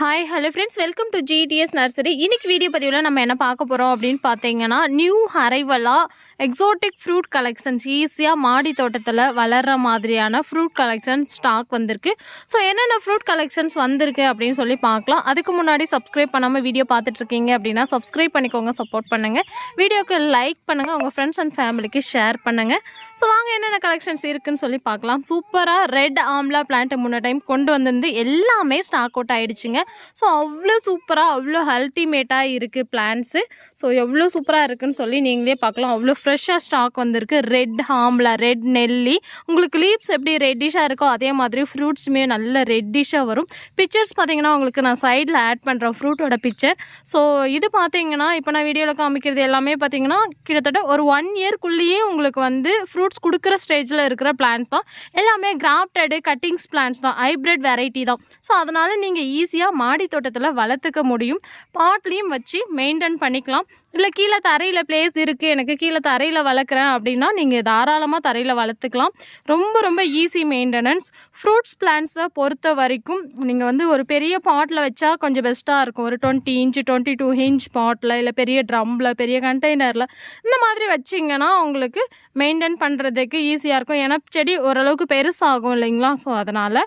Hi hello friends welcome to GTS nursery இன்னைக்கு video பதிவில் நம்ம என்ன பார்க்க போகிறோம் அப்படின்னு பார்த்தீங்கன்னா நியூ அரைவலாக எக்ஸோட்டிக் ஃப்ரூட் கலெக்ஷன்ஸ் ஈஸியாக மாடி தோட்டத்தில் வளர்கிற மாதிரியான ஃப்ரூட் கலெக்ஷன் ஸ்டாக் வந்திருக்கு. ஸோ என்னென்ன ஃப்ரூட் கலெக்ஷன்ஸ் வந்திருக்கு அப்படின்னு சொல்லி பார்க்கலாம். அதுக்கு முன்னாடி சப்ஸ்கிரைப் பண்ணாமல் வீடியோ பார்த்துட்ருக்கீங்க அப்படின்னா சப்ஸ்கிரைப் பண்ணிக்கோங்க சப்போர்ட் பண்ணுங்கள் வீடியோக்கு லைக் பண்ணுங்கள் உங்கள் ஃப்ரெண்ட்ஸ் அண்ட் ஃபேமிலிக்கு ஷேர் பண்ணுங்கள் ஸோ வாங்க என்னென்ன கலெக்ஷன்ஸ் இருக்குன்னு சொல்லி பார்க்கலாம். சூப்பராக ரெட் ஆம்லா பிளான்ட்டு முன்ன டைம் கொண்டு வந்திருந்து எல்லாமே ஸ்டாக் அவுட் ஆயிடுச்சுங்க. ஸோ அவ்வளோ சூப்பராக அவ்வளோ அல்டிமேட்டாக இருக்குது பிளான்ஸு ஸோ எவ்வளோ சூப்பராக இருக்குன்னு சொல்லி நீங்களே பார்க்கலாம். அவ்வளோ ஃப்ரெஷ்ஷாக ஸ்டாக் வந்திருக்கு. ரெட் ஆம்லா ரெட் நெல்லி உங்களுக்கு லீவ்ஸ் எப்படி ரெட்டிஷாக இருக்கோ அதே மாதிரி ஃப்ரூட்ஸுமே நல்ல ரெட்டிஷாக வரும். பிக்சர்ஸ் பார்த்தீங்கன்னா உங்களுக்கு நான் சைடில் ஆட் பண்ணுறேன் ஃப்ரூட்டோட பிக்சர் ஸோ இது பார்த்தீங்கன்னா இப்போ நான் வீடியோவில் காமிக்கிறது எல்லாமே பார்த்தீங்கன்னா கிட்டத்தட்ட ஒரு ஒன் இயர்க்குள்ளேயே உங்களுக்கு வந்து ஃப்ரூட்ஸ் கொடுக்குற ஸ்டேஜில் இருக்கிற பிளான்ஸ் தான். எல்லாமே கிராஃப்டடு கட்டிங்ஸ் பிளான்ஸ் தான். ஹைப்ரிட் வெரைட்டி தான். ஸோ அதனால் நீங்கள் ஈஸியாக மாடி தோட்டத்தில் வளர்த்துக்க முடியும். பாட்லேயும் வச்சு மெயின்டைன் பண்ணிக்கலாம். இல்லை கீழே தரையில் பிளேஸ் இருக்குது எனக்கு கீழே தரையில் வளர்க்குறேன் அப்படின்னா நீங்கள் தாராளமாக தரையில் வளர்த்துக்கலாம். ரொம்ப ரொம்ப ஈஸி மெயின்டெனன்ஸ் ஃப்ரூட்ஸ் பிளான்ஸை பொறுத்த வரைக்கும் நீங்கள் வந்து ஒரு பெரிய பாட்டில் வச்சா கொஞ்சம் பெஸ்ட்டாக இருக்கும். ஒரு twenty inch twenty two inch bottle இல்லை பெரிய ட்ரம்மில் பெரிய கண்டெய்னரில் இந்த மாதிரி வச்சிங்கன்னா உங்களுக்கு மெயின்டைன் பண்ணுறதுக்கு ஈஸியாக இருக்கும். ஏன்னா செடி ஓரளவுக்கு பெருசாகும் இல்லைங்களா? ஸோ அதனால்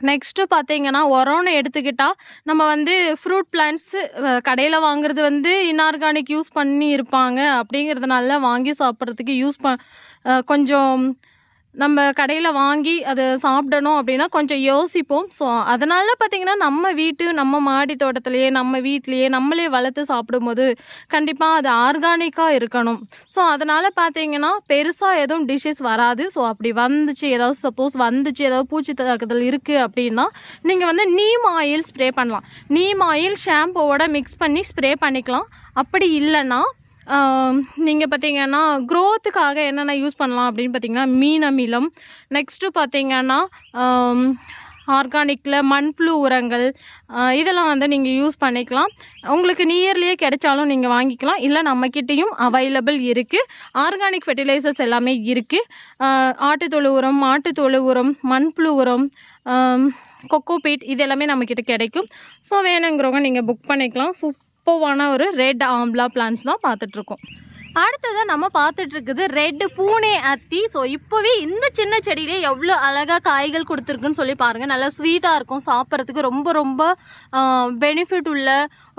நெக்ஸ்ட்டு பார்த்தீங்கன்னா உரம்னு எடுத்துக்கிட்டால் நம்ம வந்து ஃப்ரூட் பிளான்ட்ஸு கடையில் வாங்குறது வந்து இன்ஆர்கானிக் யூஸ் பண்ணி இருப்பாங்க அப்படிங்கிறதுனால வாங்கி சாப்பிட்றதுக்கு யூஸ் ப கொஞ்சம் நம்ம கடையில் வாங்கி அதை சாப்பிடணும் அப்படின்னா கொஞ்சம் யோசிப்போம். ஸோ அதனால் பார்த்தீங்கன்னா நம்ம வீட்டு நம்ம மாடி தோட்டத்திலேயே நம்ம வீட்லேயே நம்மளே வளர்த்து சாப்பிடும்போது கண்டிப்பாக அது ஆர்கானிக்காக இருக்கணும். ஸோ அதனால் பார்த்தீங்கன்னா பெருசாக எதுவும் டிஷ்ஷஸ் வராது. ஸோ அப்படி வந்துச்சு ஏதாவது சப்போஸ் வந்துச்சு ஏதாவது பூச்சி தாக்குதல் இருக்குது அப்படின்னா நீங்கள் வந்து நீம் ஆயில் ஸ்ப்ரே பண்ணலாம். நீம் ஆயில் ஷாம்புவோட மிக்ஸ் பண்ணி ஸ்ப்ரே பண்ணிக்கலாம். அப்படி இல்லைன்னா நீங்கள் பார்த்தீங்கன்னா க்ரோத்துக்காக என்னென்ன யூஸ் பண்ணலாம் அப்படின்னு பார்த்தீங்கன்னா மீன் அமிலம். நெக்ஸ்ட்டு பார்த்தீங்கன்னா ஆர்கானிக்கில் மண்புழு உரங்கள் இதெல்லாம் வந்து நீங்கள் யூஸ் பண்ணிக்கலாம். உங்களுக்கு நியர்லேயே கிடைச்சாலும் நீங்கள் வாங்கிக்கலாம். இல்லை நம்மக்கிட்டேயும் அவைலபிள் இருக்குது ஆர்கானிக் ஃபெர்டிலைசர்ஸ் எல்லாமே இருக்குது ஆட்டுத்தொழு உரம் மாட்டுத்தொழு உரம் மண்புழு உரம் கொக்கோபீட் இது எல்லாமே நம்மக்கிட்ட கிடைக்கும். ஸோ வேணுங்கிறவங்க நீங்கள் புக் பண்ணிக்கலாம். சூப்பரான ஒரு ரெட் ஆம்லா பிளான்ஸ் தான் பார்த்துட்ருக்கோம் அடுத்ததாக நம்ம பார்த்துட்டு இருக்குது ரெட் பூனே அத்தி. ஸோ இப்போவே இந்த சின்ன செடியிலே எவ்வளோ அழகாக காய்கள் கொடுத்துருக்குன்னு சொல்லி பாருங்கள் நல்லா ஸ்வீட்டாக இருக்கும். சாப்பிட்றதுக்கு ரொம்ப ரொம்ப பெனிஃபிட் உள்ள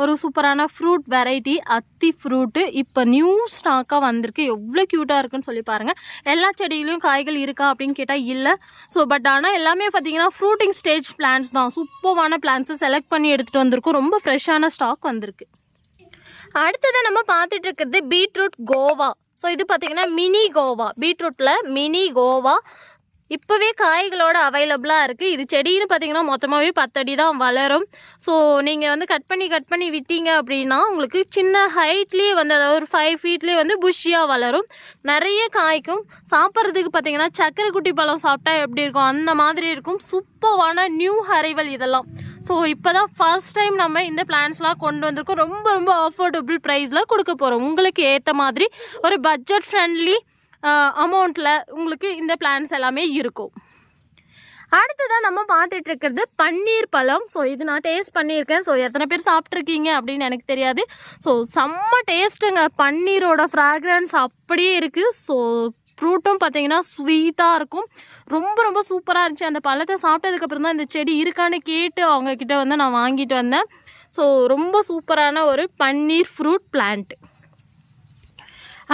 ஒரு சூப்பரான ஃப்ரூட் வெரைட்டி அத்தி ஃப்ரூட்டு இப்போ நியூ ஸ்டாக்காக வந்திருக்கு. எவ்வளோ க்யூட்டாக இருக்குன்னு சொல்லி பாருங்கள் எல்லா செடியிலையும் காய்கள் இருக்கா அப்படின்னு கேட்டால் இல்லை. ஸோ பட் ஆனால் எல்லாமே பார்த்தீங்கன்னா ஃப்ரூட்டிங் ஸ்டேஜ் பிளான்ஸ் தான். சூப்பரான பிளான்ஸை செலக்ட் பண்ணி எடுத்துகிட்டு வந்திருக்கும். ரொம்ப ஃப்ரெஷ்ஷான ஸ்டாக் வந்திருக்கு. அடுத்ததான் நம்ம பார்த்துட்டு இருக்கிறது பீட்ரூட் கோவா. ஸோ இது பார்த்தீங்கன்னா மினி கோவா. பீட்ரூட்டில் மினி கோவா. இப்போவே காய்களோட அவைலபிளாக இருக்குது இது செடின்னு பார்த்தீங்கன்னா மொத்தமாகவே பத்தடி தான் வளரும். ஸோ நீங்கள் வந்து கட் பண்ணி கட் பண்ணி விட்டீங்க அப்படின்னா உங்களுக்கு சின்ன ஹைட்லேயே வந்து அதாவது ஒரு ஃபைவ் ஃபீட்லேயே வந்து புஷ்ஷியாக வளரும். நிறைய காய்க்கும். சாப்பிட்றதுக்கு பார்த்தீங்கன்னா சக்கரை குட்டி பழம் சாப்பிட்டா எப்படி இருக்கும்? அந்த மாதிரி இருக்கும். சூப்பரான நியூ அரைவல் இதெல்லாம். ஸோ இப்போ தான் ஃபர்ஸ்ட் டைம் நம்ம இந்த பிளான்ஸ்லாம் கொண்டு வந்திருக்கோம். ரொம்ப ரொம்ப அஃபோர்டபுள் ப்ரைஸில் கொடுக்க போகிறோம் உங்களுக்கு ஏற்ற மாதிரி ஒரு பட்ஜெட் ஃப்ரெண்ட்லி அமௌண்ட்டில் உங்களுக்கு இந்த பிளான்ஸ் எல்லாமே இருக்கும். அடுத்ததாக நம்ம பார்த்துட்டு இருக்கிறது பன்னீர் பழம். ஸோ இது நான் டேஸ்ட் பண்ணியிருக்கேன். ஸோ எத்தனை பேர் சாப்பிட்ருக்கீங்க அப்படின்னு எனக்கு தெரியாது. ஸோ செம்ம டேஸ்ட்டுங்க பன்னீரோட ஃப்ராக்ரன்ஸ் அப்படியே இருக்குது ஸோ ஃப்ரூட்டும் பார்த்தீங்கன்னா ஸ்வீட்டாக இருக்கும். ரொம்ப ரொம்ப சூப்பராக இருந்துச்சு. அந்த பழத்தை சாப்பிட்டதுக்கப்புறம் தான் இந்த செடி இருக்கான்னு கேட்டு அவங்கக்கிட்ட வந்து நான் வாங்கிட்டு வந்தேன். ஸோ ரொம்ப சூப்பரான ஒரு பன்னீர் ஃப்ரூட் பிளான்ட்.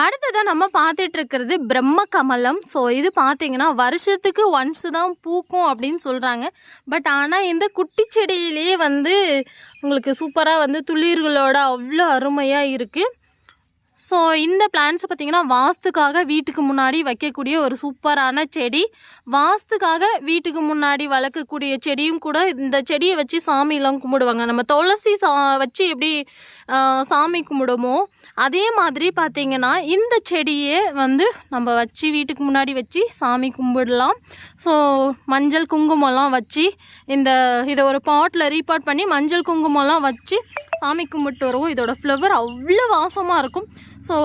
அடுத்ததாக நம்ம பார்த்துட்டு இருக்கிறது பிரம்ம கமலம். ஸோ இது பார்த்தீங்கன்னா வருஷத்துக்கு ஒன்ஸ் தான் பூக்கும் அப்படின்னு சொல்கிறாங்க பட் ஆனால் இந்த குட்டி செடியிலேயே வந்து உங்களுக்கு சூப்பராக வந்து துளிர்களோட அவ்வளோ அருமையாக இருக்குது ஸோ இந்த பிளான்ஸ் பார்த்தீங்கன்னா வாஸ்துக்காக வீட்டுக்கு முன்னாடி வைக்கக்கூடிய ஒரு சூப்பரான செடி. வாஸ்துக்காக வீட்டுக்கு முன்னாடி வளர்க்கக்கூடிய செடியும் கூட இந்த செடியை வச்சு சாமியெல்லாம் கும்பிடுவாங்க. நம்ம துளசி சா வச்சு எப்படி சாமி கும்பிடுமோ அதே மாதிரி பார்த்தீங்கன்னா இந்த செடியை வந்து நம்ம வச்சு வீட்டுக்கு முன்னாடி வச்சு சாமி கும்பிடலாம். ஸோ மஞ்சள் குங்குமம்லாம் வச்சு இந்த இதை ஒரு பாட்டில் ரீபாட் பண்ணி மஞ்சள் குங்குமம்லாம் வச்சு சாமி கும்பிட்டு வருவோம். இதோட ஃப்ளவர் அவ்வளோ வாசமாக இருக்கும். ஸோ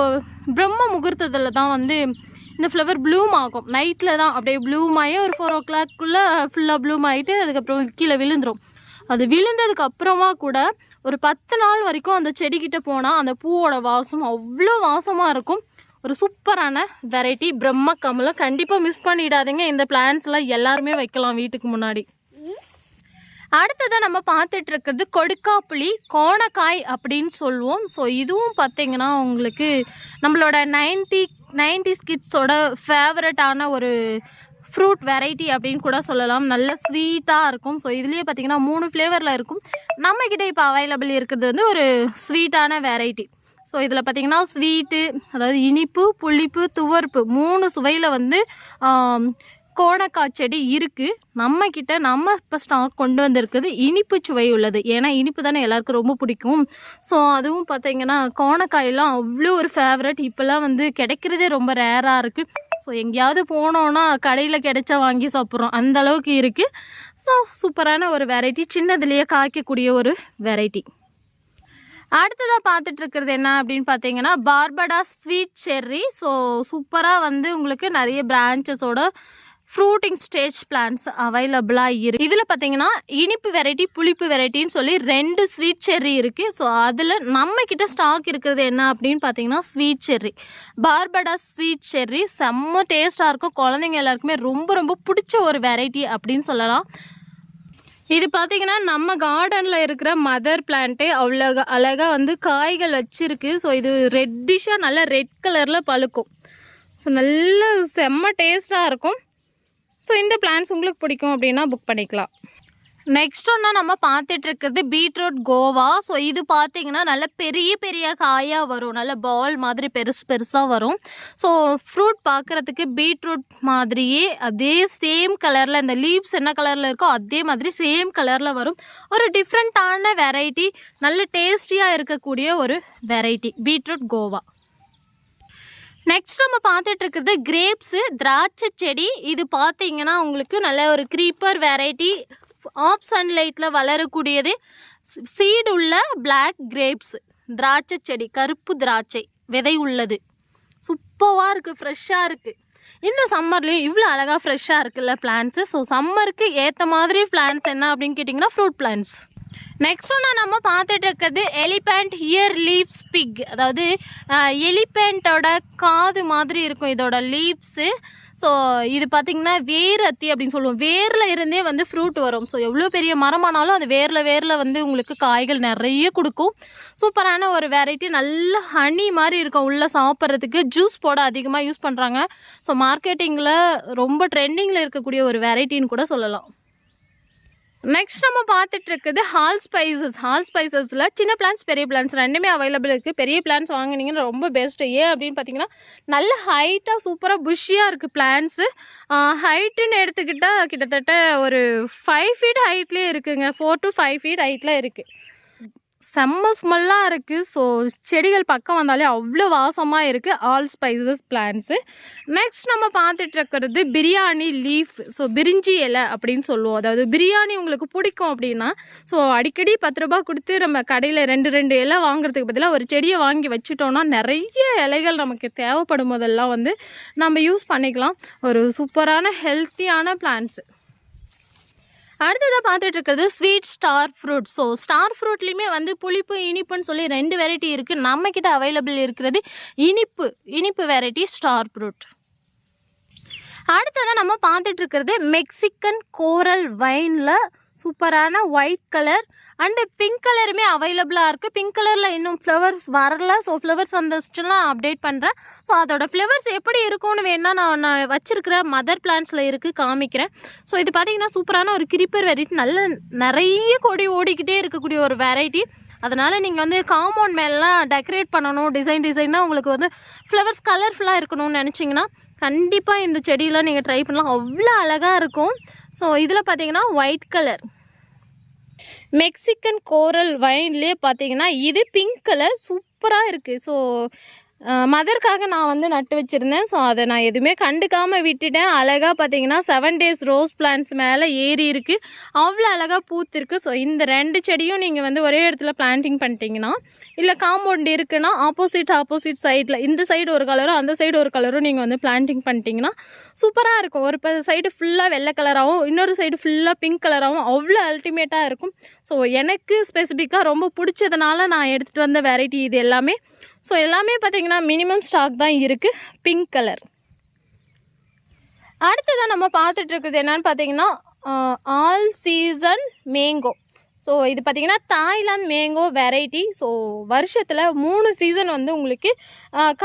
பிரம்ம முகூர்த்தத்தில் தான் வந்து இந்த ஃப்ளவர் ப்ளூம் ஆகும். நைட்டில் தான் அப்படியே ப்ளூம் ஆகி ஒரு ஃபோர் ஓ கிளாக்குள்ளே ஃபுல்லாக ப்ளூம் ஆகிட்டு அதுக்கப்புறம் கீழே விழுந்துடும் அது விழுந்ததுக்கு அப்புறமா கூட ஒரு பத்து நாள் வரைக்கும் அந்த செடிக்கிட்ட போனால் அந்த பூவோட வாசம் அவ்வளோ வாசமாக இருக்கும். ஒரு சூப்பரான வெரைட்டி பிரம்ம கமலம் கண்டிப்பாக மிஸ் பண்ணிடாதீங்க. இந்த பிளான்ஸ்லாம் எல்லாருமே வைக்கலாம் வீட்டுக்கு முன்னாடி. அடுத்ததாக நம்ம பார்த்துட்டு இருக்கிறது கொடுக்காப்புளி கோணக்காய் அப்படின்னு சொல்லுவோம் ஸோ இதுவும் பார்த்தீங்கன்னா உங்களுக்கு நம்மளோட நைன்டி நைன்டி கிட்ஸோட ஃபேவரட்டான ஒரு ஃப்ரூட் வெரைட்டி அப்படின்னு கூட சொல்லலாம். நல்ல ஸ்வீட்டாக இருக்கும். ஸோ இதுலேயே பார்த்தீங்கன்னா மூணு ஃப்ளேவரில் இருக்கும். நம்மக்கிட்ட இப்போ அவைலபிள் இருக்கிறது வந்து ஒரு ஸ்வீட்டான வெரைட்டி ஸோ இதில் பார்த்திங்கன்னா ஸ்வீட்டு அதாவது இனிப்பு புளிப்பு துவர்ப்பு மூணு சுவையில் வந்து கோடக்காய் செடி இருக்குது நம்ம கிட்ட நம்ம இப்போ ஸ்டாக் கொண்டு வந்திருக்குது இனிப்பு சுவை உள்ளது. ஏன்னா இனிப்பு தானே எல்லாருக்கும் ரொம்ப பிடிக்கும். ஸோ அதுவும் பார்த்தீங்கன்னா கோணக்காயெல்லாம் அவ்வளோ ஒரு ஃபேவரட் இப்போல்லாம் வந்து கிடைக்கிறதே ரொம்ப ரேராக இருக்குது ஸோ எங்கேயாவது போனோன்னா கடையில் கிடைச்சா வாங்கி சாப்பிட்றோம். அந்த அளவுக்கு இருக்குது ஸோ சூப்பரான ஒரு வெரைட்டி சின்னதுலேயே காய்க்கக்கூடிய ஒரு வெரைட்டி அடுத்ததாக பார்த்துட்டு இருக்கிறது என்ன அப்படின்னு பார்த்தீங்கன்னா பார்படா ஸ்வீட் செர்ரி ஸோ சூப்பராக வந்து உங்களுக்கு நிறைய பிரான்ச்சஸோட ஃப்ரூட்டிங் ஸ்டேஜ் பிளான்ஸ் அவைலபிளாக இருக்குது இதில் பார்த்தீங்கன்னா இனிப்பு வெரைட்டி புளிப்பு வெரைட்டின்னு சொல்லி ரெண்டு ஸ்வீட் செர்ரி இருக்குது ஸோ அதில் நம்ம ஸ்டாக் இருக்கிறது என்ன அப்படின்னு பார்த்தீங்கன்னா sweet cherry. Barbados sweet cherry. செம்ம டேஸ்ட்டாக இருக்கும். குழந்தைங்க எல்லாருக்குமே ரொம்ப ரொம்ப பிடிச்ச ஒரு வெரைட்டி அப்படின்னு சொல்லலாம். இது பார்த்தீங்கன்னா நம்ம கார்டனில் இருக்கிற மதர் பிளான்ட்டே அவ்வளோ அழகாக வந்து காய்கள் வச்சுருக்கு. ஸோ இது ரெட்டிஷாக நல்லா ரெட் கலரில் பழுக்கும். ஸோ நல்ல செம்ம டேஸ்ட்டாக இருக்கும். ஸோ இந்த பிளான்ஸ் உங்களுக்கு பிடிக்கும் அப்படின்னா புக் பண்ணிக்கலாம். நெக்ஸ்ட் ஒன்று நம்ம பார்த்துட்டு இருக்கிறது பீட்ரூட் கோவா. ஸோ இது பார்த்தீங்கன்னா நல்ல பெரிய பெரிய காயாக வரும். நல்ல பால் மாதிரி பெருசு பெருசாக வரும். ஸோ ஃப்ரூட் பார்க்குறதுக்கு பீட்ரூட் மாதிரியே அதே சேம் கலரில் இந்த லீவ்ஸ் என்ன கலரில் இருக்கோ அதே மாதிரி சேம் கலரில் வரும். ஒரு டிஃப்ரெண்ட்டான வெரைட்டி நல்ல டேஸ்டியாக இருக்கக்கூடிய ஒரு வெரைட்டி பீட்ரூட் கோவா. நெக்ஸ்ட் நம்ம பார்த்துட்டு இருக்கிறது கிரேப்ஸு திராட்சை செடி. இது பார்த்தீங்கன்னா உங்களுக்கு நல்ல ஒரு க்ரீப்பர் வெரைட்டி ஆஃப் சன்லைட்டில் வளரக்கூடியது. சீடு உள்ள பிளாக் கிரேப்ஸ் திராட்சை செடி கருப்பு திராட்சை விதை உள்ளது. சூப்பராக இருக்குது ஃப்ரெஷ்ஷாக இருக்குது இந்த சம்மர்லேயும் இவ்வளோ அழகாக ஃப்ரெஷ்ஷாக இருக்குல்ல பிளான்ஸு ஸோ சம்மருக்கு ஏற்ற மாதிரி பிளான்ஸ் என்ன அப்படின்னு கேட்டிங்கன்னா ஃப்ரூட் பிளான்ஸ் நெக்ஸ்ட் ஒன்று நம்ம பார்த்துட்டு இருக்கிறது எலிபேண்ட் இயர் லீவ்ஸ் பிக் அதாவது எலிபெண்ட்டோட காது மாதிரி இருக்கும் இதோட லீவ்ஸு ஸோ இது பார்த்திங்கன்னா வேர் அத்தி அப்படின்னு சொல்லுவோம். வேரில் இருந்தே வந்து ஃப்ரூட் வரும். ஸோ எவ்வளோ பெரிய மரமானாலும் அது வேரில் வேரில் வந்து உங்களுக்கு காய்கள் நிறைய கொடுக்கும். சூப்பரான ஒரு வெரைட்டி நல்ல ஹனி மாதிரி இருக்கும். உள்ளே சாப்பிட்றதுக்கு ஜூஸ் போட அதிகமாக யூஸ் பண்ணுறாங்க ஸோ மார்க்கெட்டிங்கில் ரொம்ப ட்ரெண்டிங்கில் இருக்கக்கூடிய ஒரு வெரைட்டின்னு கூட சொல்லலாம். நெக்ஸ்ட் நம்ம பார்த்துட்டு இருக்குது ஹால் ஸ்பைசஸ் ஹால் ஸ்பைசஸில் சின்ன பிளான்ஸ் பெரிய பிளான்ஸ் ரெண்டுமே அவைலபிள் இருக்குது பெரிய பிளான்ஸ் வாங்குனீங்கன்னா ரொம்ப பெஸ்ட்டு ஏன் அப்படின்னு பார்த்தீங்கன்னா நல்ல ஹைட்டாக சூப்பராக புஷ்ஷியாக இருக்குது பிளான்ஸு ஹைட்டுன்னு எடுத்துக்கிட்டால் கிட்டத்தட்ட ஒரு ஃபைவ் ஃபீட் ஹைட்லேயே இருக்குங்க. ஃபோர் டு ஃபைவ் ஃபீட் ஹைட்டில் இருக்குது செம்ம ஸ்மெல்லாக இருக்குது ஸோ செடிகள் பக்கம் வந்தாலே அவ்வளோ வாசமாக இருக்குது ஆல் ஸ்பைசஸ் பிளான்ஸு நெக்ஸ்ட் நம்ம பார்த்துட்ருக்கிறது பிரியாணி லீஃப் ஸோ பிரிஞ்சி இலை அப்படின்னு சொல்லுவோம். அதாவது பிரியாணி உங்களுக்கு பிடிக்கும் அப்படின்னா ஸோ அடிக்கடி பத்து ரூபா கொடுத்து நம்ம கடையில் ரெண்டு ரெண்டு இலை வாங்குறதுக்கு பதிலாக ஒரு செடியை வாங்கி வச்சுட்டோம்னா நிறைய இலைகள் நமக்கு தேவைப்படும். போதெல்லாம் வந்து நம்ம யூஸ் பண்ணிக்கலாம். ஒரு சூப்பரான ஹெல்த்தியான பிளான்ஸு அடுத்ததாக பார்த்துட்டு இருக்கிறது sweet star fruit so star ஃப்ரூட்லேயுமே வந்து புளிப்பு இனிப்புன்னு சொல்லி ரெண்டு வெரைட்டி இருக்குது நம்மக்கிட்ட அவைலபிள் இருக்கிறது இனிப்பு இனிப்பு வெரைட்டி ஸ்டார் ஃப்ரூட் அடுத்ததாக நம்ம பார்த்துட்டு இருக்கிறது மெக்சிக்கன் கோரல் வைனில் சூப்பரான ஒயிட் கலர் அண்டு பிங்க் கலருமே அவைலபிளாக இருக்குது பிங்க் கலரில் இன்னும் ஃப்ளவர்ஸ் வரல. ஸோ ஃப்ளவர்ஸ் வந்துச்சுன்னா அப்டேட் பண்ணுறேன் ஸோ அதோட ஃப்ளவர்ஸ் எப்படி இருக்கும்னு வேணால் நான் நான் வச்சுருக்கிற மதர் பிளான்ஸில் இருக்குது காமிக்கிறேன். ஸோ இது பார்த்தீங்கன்னா சூப்பரான ஒரு கிரிப்பர் வெரைட்டி நல்ல நிறைய கொடி ஓடிக்கிட்டே இருக்கக்கூடிய ஒரு வெரைட்டி அதனால் நீங்கள் வந்து காம்பவுண்ட் மேலாம் டெக்கரேட் பண்ணணும். டிசைன் டிசைனாக உங்களுக்கு வந்து ஃப்ளவர்ஸ் கலர்ஃபுல்லாக இருக்கணும்னு நினச்சிங்கன்னா கண்டிப்பாக இந்த செடியெலாம் நீங்கள் ட்ரை பண்ணலாம். அவ்வளோ அழகாக இருக்கும். ஸோ இதில் பார்த்தீங்கன்னா ஒயிட் கலர் மெக்சிக்கன் கோரல் வைன்லேயே பார்த்தீங்கன்னா இது பிங்க் கலர் சூப்பராக இருக்குது ஸோ மதர்க்காக நான் வந்து நட்டு வச்சுருந்தேன். ஸோ அதை நான் எதுவுமே கண்டுக்காமல் விட்டுட்டேன். அழகாக பார்த்தீங்கன்னா செவன் டேஸ் ரோஸ் பிளான்ட்ஸ் மேலே ஏறி இருக்குது அவ்வளோ அழகாக பூத்திருக்கு. ஸோ இந்த ரெண்டு செடியும் நீங்கள் வந்து ஒரே இடத்துல பிளான்டிங் பண்ணிட்டீங்கன்னா இல்லை காம்பவுண்ட் இருக்குன்னா ஆப்போசிட் ஆப்போசிட் சைடில் இந்த சைடு ஒரு கலரும் அந்த சைடு ஒரு கலரும் நீங்கள் வந்து பிளான்டிங் பண்ணிட்டீங்கன்னா சூப்பராக இருக்கும். ஒரு சைடு ஃபுல்லாக வெள்ளை கலராகவும் இன்னொரு சைடு ஃபுல்லாக பிங்க் கலராகவும் அவ்வளோ அல்டிமேட்டாக இருக்கும். ஸோ எனக்கு ஸ்பெசிஃபிக்காக ரொம்ப பிடிச்சதுனால நான் எடுத்துகிட்டு வந்த வெரைட்டி இது எல்லாமே. ஸோ எல்லாமே பார்த்தீங்கன்னா மினிமம் ஸ்டாக் தான் இருக்குது பிங்க் கலர் அடுத்ததான் நம்ம பார்த்துட்டு இருக்குது பார்த்தீங்கன்னா ஆல் சீசன் மேங்கோ ஸோ இது பார்த்தீங்கன்னா தாய்லாந்து மேங்கோ வெரைட்டி ஸோ வருஷத்தில் மூணு சீசன் வந்து உங்களுக்கு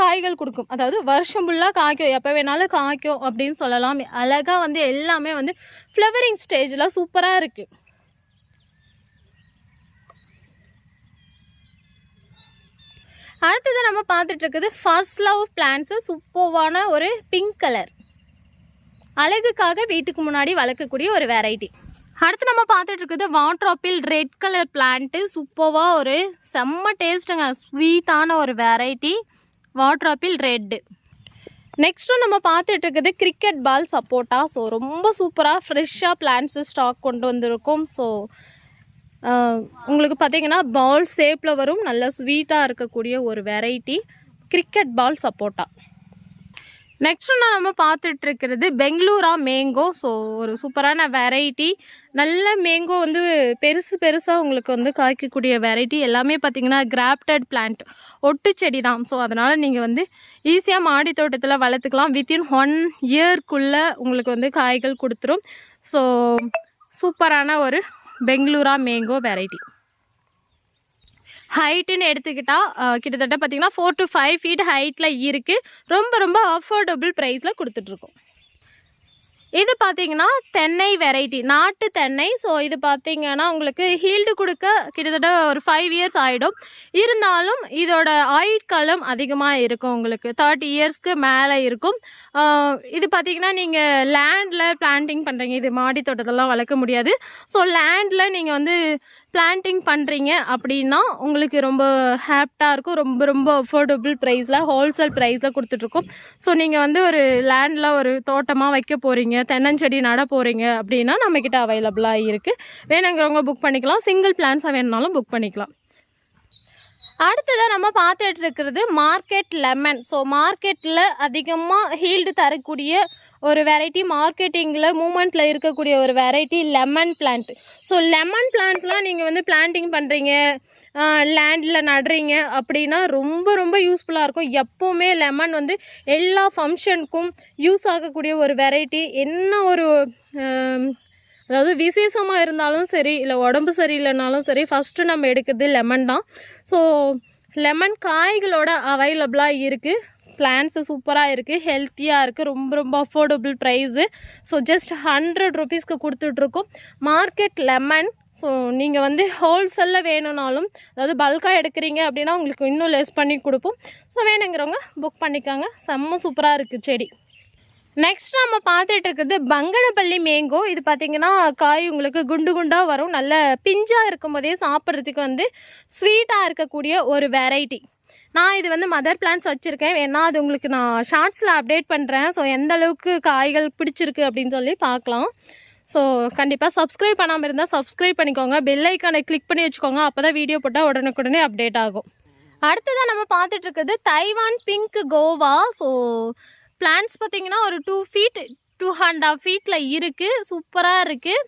காய்கள் கொடுக்கும். அதாவது வருஷம் ஃபுல்லாக காய்க்கும். எப்போ வேணாலும் காய்க்கும் அப்படின்னு சொல்லலாம். அழகாக வந்து எல்லாமே வந்து ஃப்ளவரிங் ஸ்டேஜில் சூப்பராக இருக்குது அடுத்தது நம்ம பார்த்துட்டு இருக்குது ஃபர்ஸ்ட் லவ் பிளான்ட்ஸு சூப்பர்வான ஒரு பிங்க் கலர் அழகுக்காக வீட்டுக்கு முன்னாடி வளர்க்கக்கூடிய ஒரு வெரைட்டி அடுத்து நம்ம பார்த்துட்டு இருக்குது வாட்ராப்பில் ரெட் கலர் பிளான்ட்டு சூப்பராக ஒரு செம்ம டேஸ்ட்டுங்க ஸ்வீட்டான ஒரு வெரைட்டி வாட்ராப்பில் ரெட்டு நெக்ஸ்ட்டு நம்ம பார்த்துட்டு இருக்குது கிரிக்கெட் பால் சப்போட்டா. ஸோ ரொம்ப சூப்பராக ஃப்ரெஷ்ஷாக பிளான்ட்ஸு ஸ்டாக் கொண்டு வந்திருக்கும். ஸோ உங்களுக்கு பார்த்தீங்கன்னா பால் ஷேப்பில் வரும். நல்ல ஸ்வீட்டாக இருக்கக்கூடிய ஒரு வெரைட்டி கிரிக்கெட் பால் சப்போட்டா. நெக்ஸ்ட் நான் நம்ம பார்த்துட்டு இருக்கிறது பெங்களூரா மேங்கோ ஸோ ஒரு சூப்பரான வெரைட்டி நல்ல மேங்கோ வந்து பெருசு பெருசாக உங்களுக்கு வந்து காய்க்கக்கூடிய வெரைட்டி எல்லாமே பார்த்தீங்கன்னா கிராப்டட் பிளான்ட் ஒட்டு செடி தான். ஸோ அதனால் நீங்கள் வந்து ஈஸியாக மாடி தோட்டத்தில் வளர்த்துக்கலாம். வித்தின் ஒன் இயர்க்குள்ளே உங்களுக்கு வந்து காய்கள் கொடுத்துரும். ஸோ சூப்பரான ஒரு பெங்களூரா மேங்கோ வெரைட்டி ஹைட்டுன்னு எடுத்துக்கிட்டால் கிட்டத்தட்ட பார்த்திங்கன்னா ஃபோர் டு ஃபைவ் ஃபீட் ஹைட்டில் இருக்குது ரொம்ப ரொம்ப அஃபோர்டபுள் ப்ரைஸில் கொடுத்துட்ருக்கோம். இது பார்த்தீங்கன்னா தென்னை வெரைட்டி நாட்டு தென்னை. ஸோ இது பார்த்தீங்கன்னா உங்களுக்கு ஹீல்டு கொடுக்க கிட்டத்தட்ட ஒரு ஃபைவ் இயர்ஸ் ஆகிடும் இருந்தாலும் இதோட ஆயுட்காலம் அதிகமாக இருக்கும் உங்களுக்கு. தேர்ட்டி இயர்ஸ்க்கு மேலே இருக்கும். இது பார்த்தீங்கன்னா நீங்கள் லேண்டில் பிளான்டிங் பண்ணுறீங்க இது மாடி தோட்டத்தெல்லாம் வளர்க்க முடியாது. ஸோ லேண்டில் நீங்கள் வந்து பிளான்டிங் பண்ணுறீங்க அப்படின்னா உங்களுக்கு ரொம்ப ஹேப்டாக இருக்கும். ரொம்ப ரொம்ப அஃபோர்டபுள் ப்ரைஸில் ஹோல்சேல் ப்ரைஸில் கொடுத்துட்ருக்கோம். ஸோ நீங்கள் வந்து ஒரு லேண்டில் ஒரு தோட்டமாக வைக்க போகிறீங்க தென்னஞ்செடி நட போகிறீங்க அப்படின்னா நம்மக்கிட்ட அவைலபிளாக இருக்குது வேணுங்கிறவங்க புக் பண்ணிக்கலாம். சிங்கிள் பிளான்ஸாக வேணுனாலும் புக் பண்ணிக்கலாம். அடுத்ததாக நம்ம பார்த்துட்டு இருக்கிறது மார்க்கெட் லெமன் ஸோ மார்க்கெட்டில் அதிகமாக ஹீல்டு தரக்கூடிய ஒரு வெரைட்டி மார்க்கெட்டிங்கில் மூமெண்ட்டில் இருக்கக்கூடிய ஒரு variety lemon plant so lemon பிளான்ட்ஸ்லாம் நீங்கள் வந்து பிளான்டிங் பண்ணுறீங்க லேண்டில் நடுறீங்க அப்படின்னா ரொம்ப ரொம்ப யூஸ்ஃபுல்லாக இருக்கும். எப்போவுமே லெமன் வந்து எல்லா ஃபங்க்ஷனுக்கும் யூஸ் ஆகக்கூடிய ஒரு வெரைட்டி என்ன ஒரு அதாவது விசேஷமாக இருந்தாலும் சரி இல்லை உடம்பு சரியில்லைனாலும் சரி ஃபஸ்ட்டு நம்ம எடுக்கிறது லெமன் தான். ஸோ லெமன் காய்களோட அவைலபிளாக இருக்குது பிளான்ஸு சூப்பராக இருக்குது ஹெல்த்தியாக இருக்குது ரொம்ப ரொம்ப affordable price so just hundred ருபீஸ்க்கு கொடுத்துட்ருக்கோம். மார்க்கெட் லெமன் ஸோ நீங்கள் வந்து ஹோல்சேலில் வேணும்னாலும் அதாவது பல்காக எடுக்கிறீங்க அப்படின்னா உங்களுக்கு இன்னும் லெஸ் பண்ணி கொடுப்போம். ஸோ வேணுங்கிறவங்க புக் பண்ணிக்காங்க. செம்ம சூப்பராக இருக்குது செடி. நெக்ஸ்ட் நம்ம பார்த்துட்டு இருக்குது பங்கனப்பள்ளி மேங்கோ இது பார்த்தீங்கன்னா காய் உங்களுக்கு குண்டு குண்டாக வரும். நல்ல பிஞ்சாக இருக்கும் போதே சாப்பிட்றதுக்கு வந்து ஸ்வீட்டாக இருக்கக்கூடிய ஒரு வெரைட்டி நான் இது வந்து மதர் பிளான்ஸ் வச்சுருக்கேன். வேணா அது உங்களுக்கு நான் ஷார்ட்ஸில் அப்டேட் பண்ணுறேன் ஸோ எந்த அளவுக்கு காய்கள் பிடிச்சிருக்கு அப்படின்னு சொல்லி பார்க்கலாம். ஸோ கண்டிப்பாக சப்ஸ்கிரைப் பண்ணாமல் இருந்தால் சப்ஸ்கிரைப் பண்ணிக்கோங்க. பெல் ஐக்கானை கிளிக் பண்ணி வச்சுக்கோங்க. அப்போ தான் வீடியோ போட்டால் உடனுக்குடனே அப்டேட் ஆகும். அடுத்ததாக நம்ம பார்த்துட்டு Taiwan pink guava so plants பார்த்தீங்கன்னா ஒரு two feet two and half ஃபீட்டில் இருக்குது சூப்பராக இருக்குது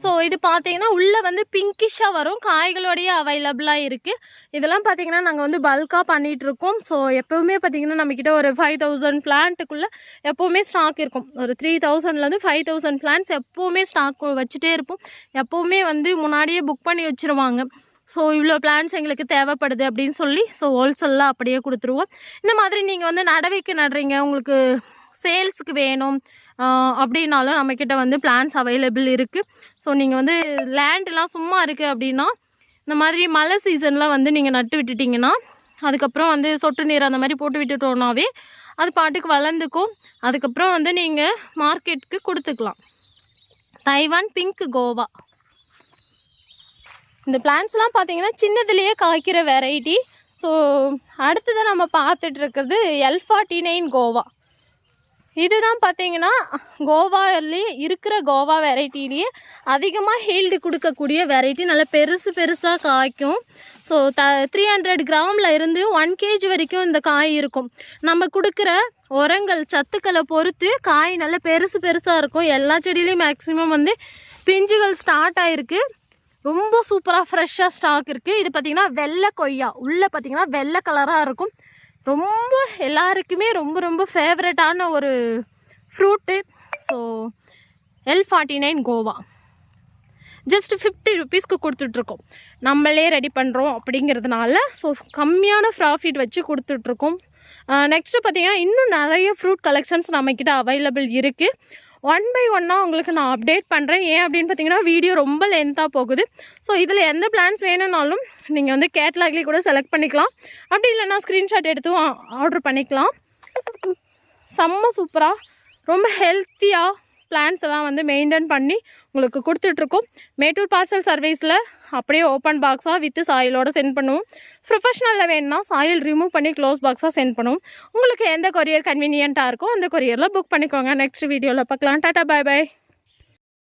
ஸோ இது பார்த்தீங்கன்னா உள்ளே வந்து பிங்கிஷாக வரும். காய்களோடைய அவைலபிளாக இருக்குது இதெல்லாம் பார்த்தீங்கன்னா நாங்கள் வந்து பல்காக பண்ணிகிட்ருக்கோம் ஸோ எப்போவுமே பார்த்தீங்கன்னா நம்மக்கிட்ட ஒரு ஃபைவ் தௌசண்ட் பிளான்ட்டுக்குள்ளே எப்போவுமே ஸ்டாக் இருக்கும். ஒரு த்ரீ தௌசண்ட்லேருந்து ஃபைவ் தௌசண்ட் பிளான்ஸ் எப்போவுமே ஸ்டாக் வச்சுட்டே இருப்போம். எப்போவுமே வந்து முன்னாடியே புக் பண்ணி வச்சுருவாங்க. ஸோ இவ்வளோ பிளான்ஸ் எங்களுக்கு தேவைப்படுது அப்படின்னு சொல்லி ஸோ ஹோல்சேலில் அப்படியே கொடுத்துருவோம். இந்த மாதிரி நீங்கள் வந்து நடவைக்கு நடுறீங்க உங்களுக்கு சேல்ஸுக்கு வேணும் அப்படின்னாலும் நம்மக்கிட்ட வந்து பிளான்ஸ் அவைலபிள் இருக்குது ஸோ நீங்கள் வந்து லேண்டெலாம் சும்மா இருக்குது அப்படின்னா இந்த மாதிரி மழை சீசனில் வந்து நீங்கள் நட்டு விட்டுட்டிங்கன்னா அதுக்கப்புறம் வந்து சொட்டு நீர் அந்த மாதிரி போட்டு விட்டுட்டோன்னாவே அது பாட்டுக்கு வளர்ந்துக்கும். அதுக்கப்புறம் வந்து நீங்கள் மார்க்கெட்டுக்கு கொடுத்துக்கலாம். தைவான் பிங்க் கோவா இந்த பிளான்ஸ்லாம் பார்த்தீங்கன்னா சின்னதுலேயே காய்க்கிற வெரைட்டி ஸோ அடுத்ததை நம்ம பார்த்துட்டு இருக்கிறது எல் ஃபார்ட்டி நைன் கோவா. இதுதான் பார்த்தீங்கன்னா கோவாலே இருக்கிற கோவா வெரைட்டிலேயே அதிகமாக ஹீல்டு கொடுக்கக்கூடிய வெரைட்டி நல்ல பெருசு பெருசாக காய்க்கும். ஸோ த த்ரீ ஹண்ட்ரட் கிராமில் இருந்து ஒன் கேஜி வரைக்கும் இந்த காய் இருக்கும். நம்ம கொடுக்குற உரங்கள் சத்துக்களை பொறுத்து காய் நல்ல பெருசு பெருசாக இருக்கும். எல்லா செடியிலையும் மேக்ஸிமம் வந்து பிஞ்சுகள் ஸ்டார்ட் ஆகிருக்கு ரொம்ப சூப்பராக ஃப்ரெஷ்ஷாக ஸ்டாக் இருக்குது இது பார்த்திங்கன்னா வெள்ளை கொய்யா. உள்ளே பார்த்திங்கன்னா வெள்ளை கலராக இருக்கும். ரொம்ப எல்லாருக்குமே ரொம்ப ரொம்ப ஃபேவரட்டான ஒரு fruit. So L forty nine guava just fifty ருபீஸ்க்கு கொடுத்துட்ருக்கோம். நம்மளே ரெடி பண்ணுறோம் அப்படிங்கிறதுனால ஸோ கம்மியான ப்ராஃபிட் வச்சு கொடுத்துட்ருக்கோம். நெக்ஸ்ட்டு பார்த்திங்கன்னா இன்னும் நிறைய ஃப்ரூட் கலெக்ஷன்ஸ் நம்மக்கிட்ட அவைலபிள் இருக்குது ஒன் பை ஒன்னாக உங்களுக்கு நான் அப்டேட் பண்ணுறேன் ஏன் அப்படின்னு பார்த்தீங்கன்னா வீடியோ ரொம்ப லென்த்தாக போகுது. ஸோ இதில் எந்த பிளான்ஸ் வேணும்னாலும் நீங்கள் வந்து கேட்லாக்லேயே கூட செலக்ட் பண்ணிக்கலாம். அப்படி இல்லைன்னா ஸ்க்ரீன்ஷாட் எடுத்து ஆர்டர் பண்ணிக்கலாம். செம்ம சூப்பராக ரொம்ப ஹெல்த்தியாக பிளான்ஸ் எல்லாம் வந்து மெயின்டைன் பண்ணி உங்களுக்கு கொடுத்துட்ருக்கோம். மேட்டூர் பார்சல் சர்வீஸில் அப்படியே ஓப்பன் பாக்ஸாக வித்து சாயிலோடு சென்ட் பண்ணுவோம். ப்ரொஃபஷ்னலில் வேணும்னா சாயில் ரிமூவ் பண்ணி க்ளோஸ் பாக்ஸாக சென்ட் பண்ணுவோம். உங்களுக்கு எந்த கொரியர் கன்வீனியண்ட்டாக இருக்கோ அந்த கொரியரில் புக் பண்ணிக்கோங்க. நெக்ஸ்ட் வீடியோவில் பார்க்கலாம். டாட்டா பாய் பாய்